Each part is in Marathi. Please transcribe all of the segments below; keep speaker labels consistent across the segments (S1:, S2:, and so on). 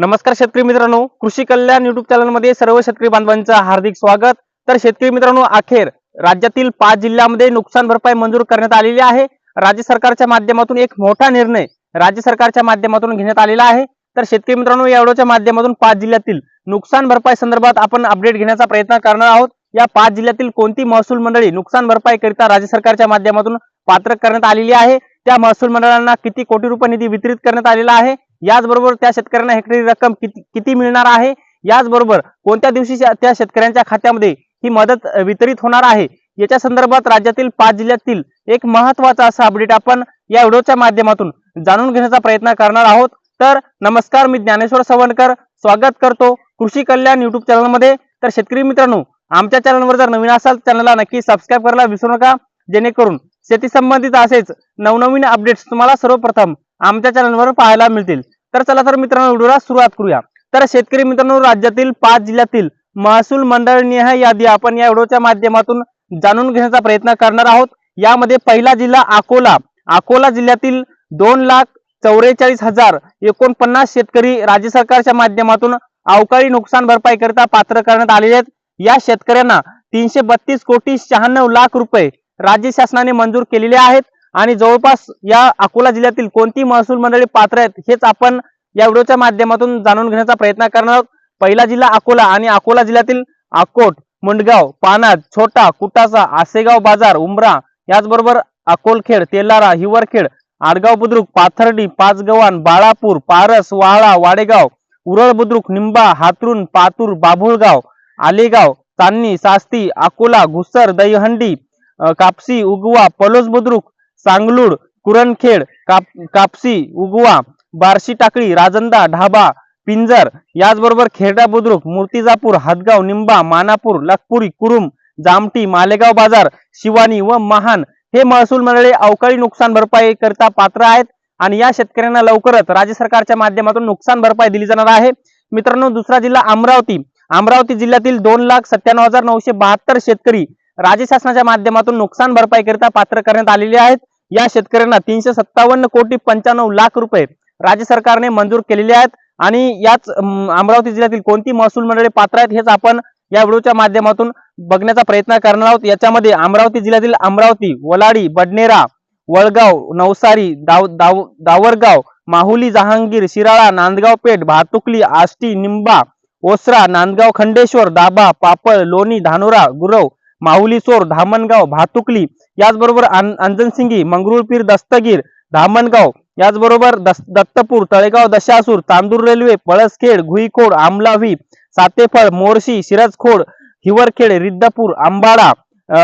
S1: नमस्कार शेतकरी मित्रांनो. कृषी कल्याण युट्यूब चॅनलमध्ये सर्व शेतकरी बांधवांचं हार्दिक स्वागत. तर शेतकरी मित्रांनो अखेर राज्यातील पाच जिल्ह्यामध्ये नुकसान भरपाई मंजूर करण्यात आलेली आहे. राज्य सरकारच्या माध्यमातून एक मोठा निर्णय राज्य सरकारच्या माध्यमातून घेण्यात आलेला आहे. तर शेतकरी मित्रांनो या व्हिडिओच्या माध्यमातून पाच जिल्ह्यातील नुकसान भरपाई संदर्भात आपण अपडेट घेण्याचा प्रयत्न करणार आहोत. या पाच जिल्ह्यातील कोणती महसूल मंडळी नुकसान भरपाई करिता राज्य सरकारच्या माध्यमातून पात्र करण्यात आलेली आहे? त्या महसूल मंडळांना किती कोटी रुपये निधी वितरित करण्यात आलेला आहे? याचबरोबर त्या शेतकऱ्यांना हेक्टरी रक्कम किती किती मिळणार आहे? याचबरोबर कोणत्या दिवशी त्या शेतकऱ्यांच्या खात्यामध्ये ही मदत वितरित होणार आहे? याच्या संदर्भात राज्यातील पाच जिल्ह्यातील एक महत्त्वाचा असा अपडेट आपण या व्हिडिओच्या माध्यमातून जाणून घेण्याचा प्रयत्न करणार आहोत. तर नमस्कार मी ज्ञानेश्वर सवणकर स्वागत करतो कृषी कल्याण युट्यूब चॅनलमध्ये. तर शेतकरी मित्रांनो आमच्या चॅनलवर जर नवीन असाल चॅनलला नक्की सबस्क्राईब करायला विसरू नका. जेणेकरून शेती संबंधित असेच नवनवीन अपडेट्स तुम्हाला सर्वप्रथम आमच्या चॅनलवर पाहायला मिळतील. तर चला तर मित्रांनो व्हिडिओला सुरुवात करूया. तर शेतकरी मित्रांनो राज्यातील पाच जिल्ह्यातील महसूल मंडळ यादी आपण या व्हिडिओच्या माध्यमातून जाणून घेण्याचा प्रयत्न करणार आहोत. यामध्ये पहिला जिल्हा अकोला. अकोला जिल्ह्यातील दोन लाख चौवेचाळीस हजार एकोणपन्नास शेतकरी राज्य सरकारच्या माध्यमातून अवकाळी नुकसान भरपाई करता पात्र करण्यात आलेले आहेत. या शेतकऱ्यांना तीनशे बत्तीस कोटी शहाण्णव लाख रुपये राज्य शासनाने मंजूर केलेले आहेत. आणि जवळपास या अकोला जिल्ह्यातील कोणती महसूल मंडळी पात्र आहेत हेच आपण या व्हिडिओच्या माध्यमातून जाणून घेण्याचा प्रयत्न करणार आहोत. पहिला जिल्हा अकोला आणि अकोला जिल्ह्यातील अकोट मुंडगाव पानाद छोटा कुटासा आसेगाव बाजार उमरा याचबरोबर अकोलखेड तेलारा हिवरखेड आडगाव बुद्रुक पाथर्डी पाचगव्हाण बाळापूर पारस वाळा वाडेगाव उरळ बुद्रुक निंबा हातरून पातूर बाभुळगाव आलेगाव चांदणी सास्ती अकोला घुसर दहीहंडी कापसी उगवा पलोस बुद्रुक सांगलूड कुरणखेड काप कापसी उगवा बार्शी टाकळी राजंदा ढाबा पिंजर याचबरोबर खेरडा बुद्रुक मूर्तिजापूर हदगाव निंबा मानापूर लखपुरी कुरुम जामटी मालेगाव बाजार शिवानी व महान हे महसूल मंडळे अवकाळी नुकसान भरपाई करता पात्र आहेत आणि या शेतकऱ्यांना लवकरच राज्य सरकारच्या माध्यमातून नुकसान भरपाई दिली जाणार आहे. मित्रांनो दुसरा जिल्हा अमरावती. अमरावती जिल्ह्यातील दोन लाख सत्त्याण्णव हजार नऊशे बहात्तर शेतकरी राज्य शासनाच्या माध्यमातून नुकसान भरपाईकरिता पात्र करण्यात आलेले आहेत. या शेतकऱ्यांना तीनशे सत्तावन्न कोटी पंच्याण्णव लाख रुपये राज्य सरकारने मंजूर केलेले आहेत. आणि याच अमरावती जिल्ह्यातील कोणती महसूल मंडळे पात्र आहेत हेच आपण या व्हिडिओच्या माध्यमातून बघण्याचा प्रयत्न करणार आहोत. याच्यामध्ये अमरावती जिल्ह्यातील अमरावती वलाडी बडनेरा वळगाव नवसारी दाव दाव दावरगाव माहुली जहांगीर शिराळा नांदगाव पेठ भातुकली आष्टी निंबा ओसरा नांदगाव खंडेश्वर दाबा पापळ लोणी धानोरा गुरव माहुली चोर धामणगाव भातुकली याचबरोबर अंजनसिंगी मंगरुळपीर दस्तगीर धामणगाव याचबरोबर दत्तपूर तळेगाव दशासूर तांदूर रेल्वे पळसखेड घुईखोड आमलावी सातेफळ मोर्शी शिरजखोड हिवरखेड रिद्धपूर आंबाडा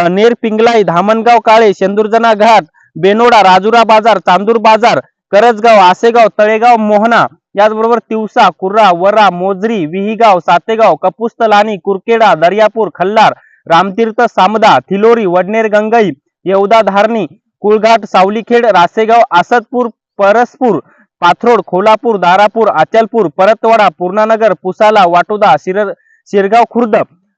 S1: नेर पिंगलाई धामणगाव काळे शेंदुरजना घाट बेनोडा राजुरा बाजार चांदूर बाजार करजगाव आसेगाव तळेगाव मोहना याचबरोबर तिवसा कुर्रा वरा मोजरी विहीगाव सातेगाव कपुस्तलानी कुरकेडा दर्यापूर खल्लार रामतीर्थ सामदा थिलोरी वडनेर गंगई येवदा धारणी कुळघाट सावलीखेड रासेगाव आसदपूर परसपूर पाथरोड खोलापूर दारापूर आचलपूर परतवाडा पूर्णानगर पुसाला वाटोदा शिर शिरगाव खुर्द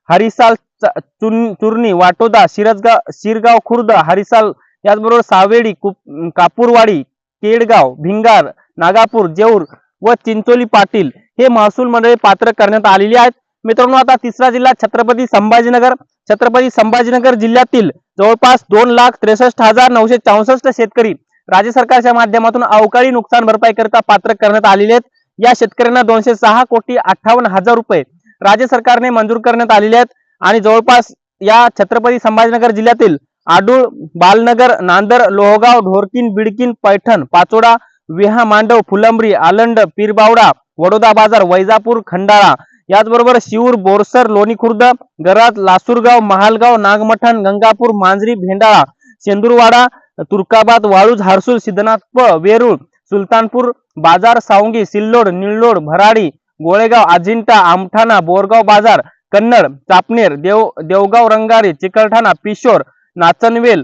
S1: हरिसाल च- चुन- चुर्णी वाटोदा शिरजगाव शिरगाव खुर्द हरिसाल याचबरोबर सावेडी कु कापूरवाडी केडगाव भिंगार नागापूर जेऊर व चिंचोली पाटील हे महसूल मंडळी पात्र करण्यात आलेली आहेत. मित्रांनो आता तिसरा जिल्हा छत्रपती संभाजीनगर. छत्रपती संभाजीनगर जिल्ह्यातील जवळपास दोन लाख त्रेसष्ट हजार नऊशे चौसष्ट शेतकरी राज्य सरकारच्या माध्यमातून अवकाळी नुकसान भरपाई करता पात्र करण्यात आलेले आहेत. या शेतकऱ्यांना दोनशे सहा कोटी अठ्ठावन्न हजार रुपये राज्य सरकारने मंजूर करण्यात आलेले आहेत. आणि जवळपास या छत्रपती संभाजीनगर जिल्ह्यातील आडूळ बालनगर नांदर लोहगाव ढोरकीन बिडकीन पैठण पाचोडा विहा मांडव फुलंब्री आलंड पीरबावडा वडोदा बाजार वैजापूर खंडाळा याचबरोबर शिऊर बोरसर लोणी खुर्द गरात लासूरगाव महालगाव नागमठण गंगापूर मांजरी भेंडाळा शेंदूरवाडा तुर्काबाद वाळूज हारसूल सिद्धनाथ प वेरूळ सुलतानपूर बाजार सावंगी सिल्लोड निळलोड भराडी गोळेगाव अजिंठा आमठाणा बोरगाव बाजार कन्नड चापनेर देव देवगाव रंगारी चिकलठाणा पिशोर नाचनवेल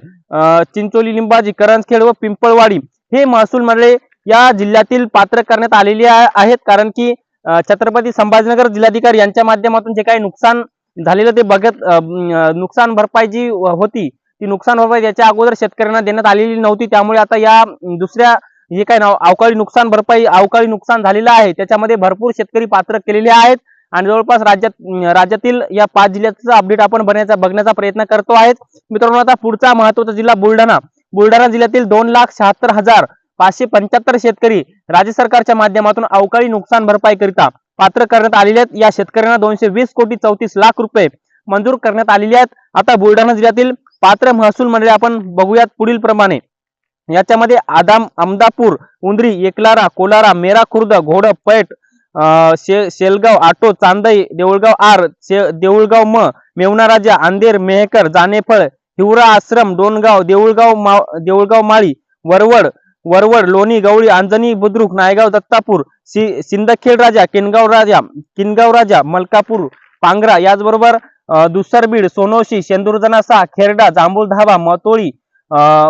S1: चिंचोली लिंबाजी करंजखेड व पिंपळवाडी हे महसूल मंडळे या जिल्ह्यातील पात्र करण्यात आलेली आहेत. कारण की छत्रपती संभाजीनगर जिल्हाधिकारी यांच्या माध्यमातून जे काही नुकसान झालेलं ते बघत नुकसान भरपाई जी होती ती नुकसान भरपाई याच्या अगोदर शेतकऱ्यांना देण्यात आलेली नव्हती. त्यामुळे आता या दुसऱ्या जे काय नाव अवकाळी नुकसान भरपाई अवकाळी नुकसान झालेलं आहे त्याच्यामध्ये भरपूर शेतकरी पात्र केलेले आहेत आणि जवळपास राज्यात राज्यातील या पाच जिल्ह्याचा अपडेट आपण बनण्याचा बघण्याचा प्रयत्न करतो आहेत. मित्रांनो आता पुढचा महत्त्वाचा जिल्हा बुलढाणा. बुलढाणा जिल्ह्यातील दोन लाख शहात्तर हजार पाचशे पंच्याहत्तर शेतकरी राज्य सरकारच्या माध्यमातून अवकाळी नुकसान भरपाई करिता पात्र करण्यात आलेले आहेत. या शेतकऱ्यांना दोनशे वीस कोटी चौतीस लाख रुपये मंजूर करण्यात आलेले आहेत. आता बुलढाणा जिल्ह्यातील पात्र महसूल मंडळे आपण बघूयात पुढील प्रमाणे. याच्यामध्ये आदाम अमदापूर उंद्री एकलारा कोलारा मेरा खुर्द घोड पैठ शे शेलगाव आटो चांदई देऊळगाव आर शे- देऊळगाव म मेवना राजा अंधेर मेहकर जानेफळ हिवरा आश्रम डोनगाव देऊळगाव मा देऊळगाव माळी वरवड वरवड लोणी गवळी अंजनी बुद्रुक नायगाव दत्तापूर सि सिंदखेड राजा किनगाव राजा किनगाव राजा मलकापूर पांगरा याचबरोबर दुसरबीड सोनोशी शेंदूरजनासा खेरडा जांभूळ धाबा मतोळी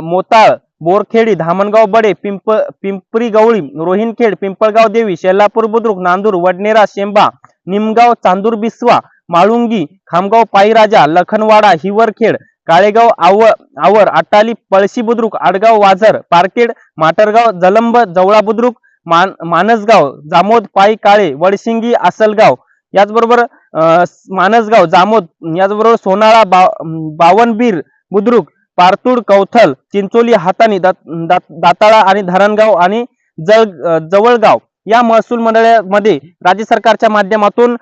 S1: मोताळ बोरखेडी धामणगाव बडे पिंप पिंपरी गवळी रोहिणखेड पिंपळगाव देवी शेल्लापूर बुद्रुक नांदूर वडनेरा शेंबा निमगाव चांदूर बिस्वा माळुंगी खामगाव पायीराजा लखनवाडा हिवरखेड काळेगाव आवर आवर आटाली पळशी बुद्रुक आडगाव वाझर पारखेड माटरगाव जलंब जवळा बुद्रुक मान मानसगाव जामोद पायी काळे वडशिंगी आसलगाव. याचबरोबर मानसगाव जामोद याचबरोबर सोनाळा बा बावनबीर बुद्रुक पारतूड कौथल चिंचोली हातानी दात- दात- दाताळा आणि धरणगाव आणि जळ जवळगाव. या महसूल मंडळामध्ये राज्य सरकारच्या माध्यमातून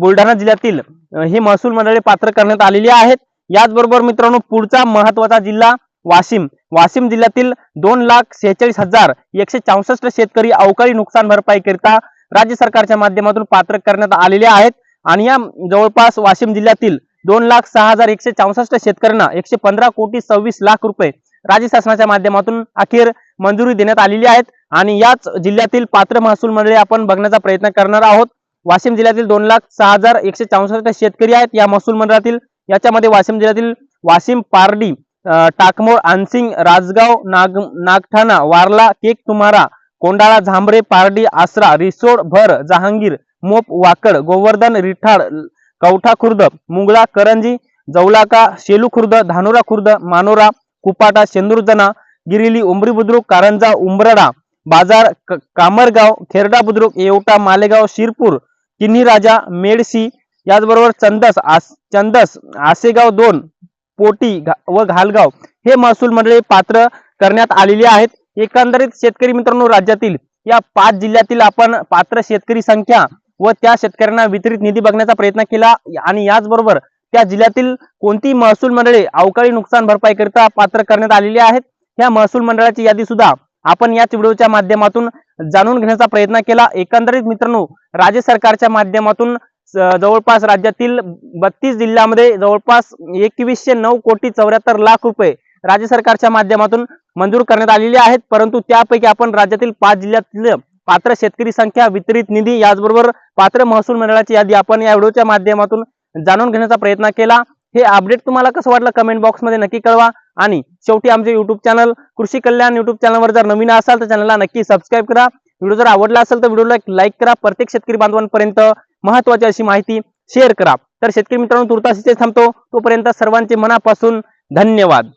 S1: बुलढाणा जिल्ह्यातील ही महसूल मंडळे पात्र करण्यात आलेली आहेत. याचबरोबर मित्रांनो पुढचा महत्त्वाचा जिल्हा वाशिम. वाशिम जिल्ह्यातील दोन लाख सेहेचाळीस हजार एकशे चौसष्ट शेतकरी अवकाळी नुकसान भरपाईकरिता राज्य सरकारच्या माध्यमातून पात्र करण्यात आलेले आहेत. आणि या जवळपास वाशिम जिल्ह्यातील दोन लाख सहा हजार एकशे चौसष्ट शेतकऱ्यांना एकशे पंधरा कोटी सव्वीस लाख रुपये राज्य शासनाच्या माध्यमातून अखेर मंजुरी देण्यात आलेली आहेत. आणि याच जिल्ह्यातील पात्र महसूल मंडळी आपण बघण्याचा प्रयत्न करणार आहोत. वाशिम जिल्ह्यातील दोन लाख सहा हजार एकशे चौसष्ट शेतकरी आहेत. या महसूल मंडळातील याच्यामध्ये वाशिम जिल्ह्यातील वाशिम पारडी टाकमोर टाकमोळ आनसिंग राजगाव नाग नागठाणा वारला केक तुमारा कोंडाळा झांबरे पारडी आसरा रिसोड भर जहांगीर मोप वाकड गोवर्धन रिठाड कवठा खुर्द मुंगळा करंजी जवलाका शेलू खुर्द धानोरा खुर्द मानोरा कुपाटा शेंदूरजना गिरिली उमरी बुद्रुक कारंजा उंबरडा बाजार कामरगाव खेरडा बुद्रुक येवटा मालेगाव शिरपूर किन्ही राजा मेडसी याचबरोबर चंदस आस चंदस आसेगाव दोन पोटी व घालगाव हे महसूल मंडळे पात्र करण्यात आलेली आहेत. एकंदरीत शेतकरी मित्रांनो राज्यातील या पाच जिल्ह्यातील आपण पात्र शेतकरी संख्या व त्या शेतकऱ्यांना वितरित निधी बघण्याचा प्रयत्न केला आणि याचबरोबर त्या जिल्ह्यातील कोणती महसूल मंडळे अवकाळी नुकसान भरपाई करता पात्र करण्यात आलेली आहेत या महसूल मंडळाची यादी सुद्धा आपण याच व्हिडिओच्या माध्यमातून जाणून घेण्याचा प्रयत्न केला. एकंदरीत मित्रांनो राज्य सरकारच्या माध्यमातून जवळपास राज्यातील बत्तीस जिल्ह्यामध्ये जवळपास एकवीसशे नऊ कोटी चौऱ्याहत्तर लाख रुपये राज्य सरकारच्या माध्यमातून मंजूर करण्यात आलेले आहेत. परंतु त्यापैकी आपण राज्यातील पाच जिल्ह्यातील पात्र शेतकरी संख्या वितरित निधी याचबरोबर पात्र महसूल मंडळाची यादी आपण या व्हिडिओच्या माध्यमातून जाणून घेण्याचा प्रयत्न केला. हे अपडेट तुम्हाला कसं वाटलं कमेंट बॉक्समध्ये नक्की कळवा. आणि शेवटी आमचे युट्यूब चॅनल कृषी कल्याण युट्यूब चॅनलवर जर नवीन असाल तर चॅनलला नक्की सबस्क्राईब करा. व्हिडिओ जर आवडला असेल तर व्हिडिओला लाईक करा. प्रत्येक शेतकरी बांधवांपर्यंत महत्वाची अशी माहिती शेअर करा. तर शेतकरी मित्रांनो तुर्तास थांबतो. तोपर्यंत सर्वांचे मनापासून धन्यवाद.